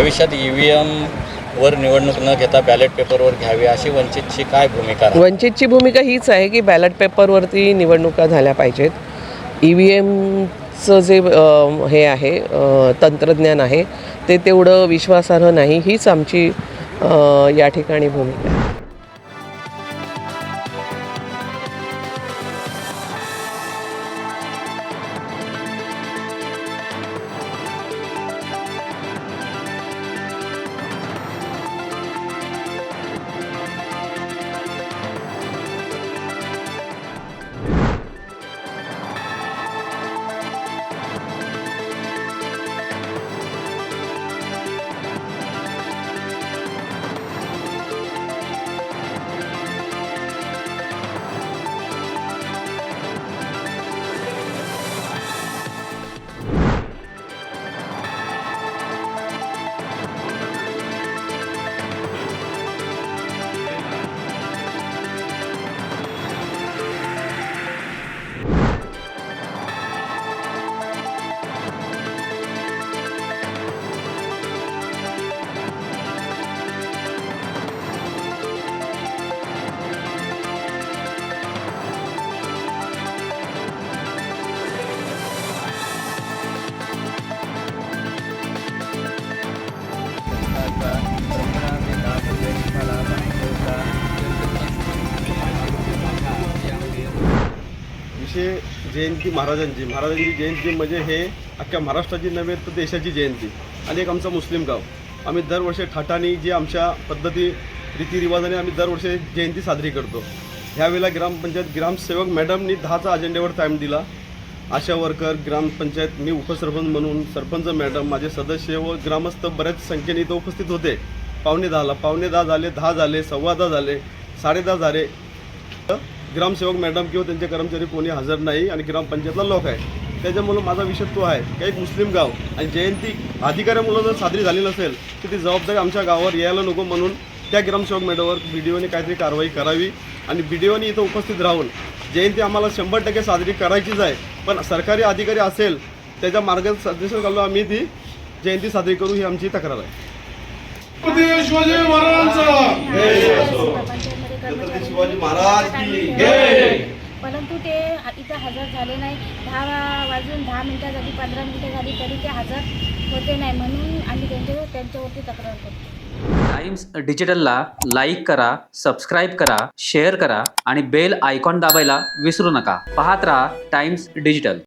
भविष्यात E V एमवर निवडणूक न घेता बॅलेट पेपरवर घ्यावी अशी वंचितची काय भूमिका राहील? वंचितची भूमिका हीच आहे की बॅलेट पेपरवरती निवडणुका झाल्या पाहिजेत. ई व्ही एमचं जे अ, हे आहे अ, तंत्रज्ञान आहे ते तेवढं विश्वासार्ह नाही. हीच आमची अ, या ठिकाणी भूमिका आहे. एकशे जयंती महाराजांची. महाराजांची जयंती म्हणजे हे अख्ख्या महाराष्ट्राची नव्हे तर देशाची जयंती. आणि एक आमचं मुस्लिम गाव. आम्ही दरवर्षी ठाठानी जे आमच्या पद्धती रीतिरिवाजाने आम्ही दरवर्षी जयंती साजरी करतो. ह्यावेळेला ग्रामपंचायत ग्रामसेवक मॅडमनी दहाचा अजेंड्यावर टाईम दिला. आशा वर्कर ग्रामपंचायत मी उपसरपंच म्हणून सरपंच मॅडम माझे सदस्य व ग्रामस्थ बऱ्याच संख्येने इथं उपस्थित होते. पावणे दहाला पावणे दहा झाले दहा झाले सव्वा दहा झाले साडेदहा झाले. ग्रामसेवक मॅडम किंवा त्यांचे कर्मचारी कोणी हजर नाही आणि ग्रामपंचायतला लोक आहे त्याच्यामुळं माझा विषय तो आहे की एक मुस्लिम गाव आणि जयंती अधिकाऱ्यामुळं जर साजरी झाली नसेल तर ती जबाबदारी आमच्या गावावर यायला नको म्हणून त्या ग्रामसेवक मॅडमवर बी डी ओने काहीतरी कारवाई करावी आणि बी डी ओने इथं उपस्थित राहून जयंती आम्हाला शंभर टक्के साजरी करायचीच आहे. पण सरकारी अधिकारी असेल त्याच्या मार्गदर्शन घालून आम्ही ती जयंती साजरी करू ही आमची तक्रार आहे. छत्रपती शिवाजी महाराज की परंतु ते इथं हजर झाले नाही. दहा वाजून दहा मिनटं झाली पंधरा मिनटं झाली तरी ते हजर होते नाही. म्हणून आम्ही त्यांच्या त्यांच्यावरती तक्रार करतो. टाइम्स डिजिटलला लाईक करा सबस्क्राईब करा शेअर करा आणि बेल आयकॉन दाबायला विसरू नका. पाहत राहा टाइम्स डिजिटल.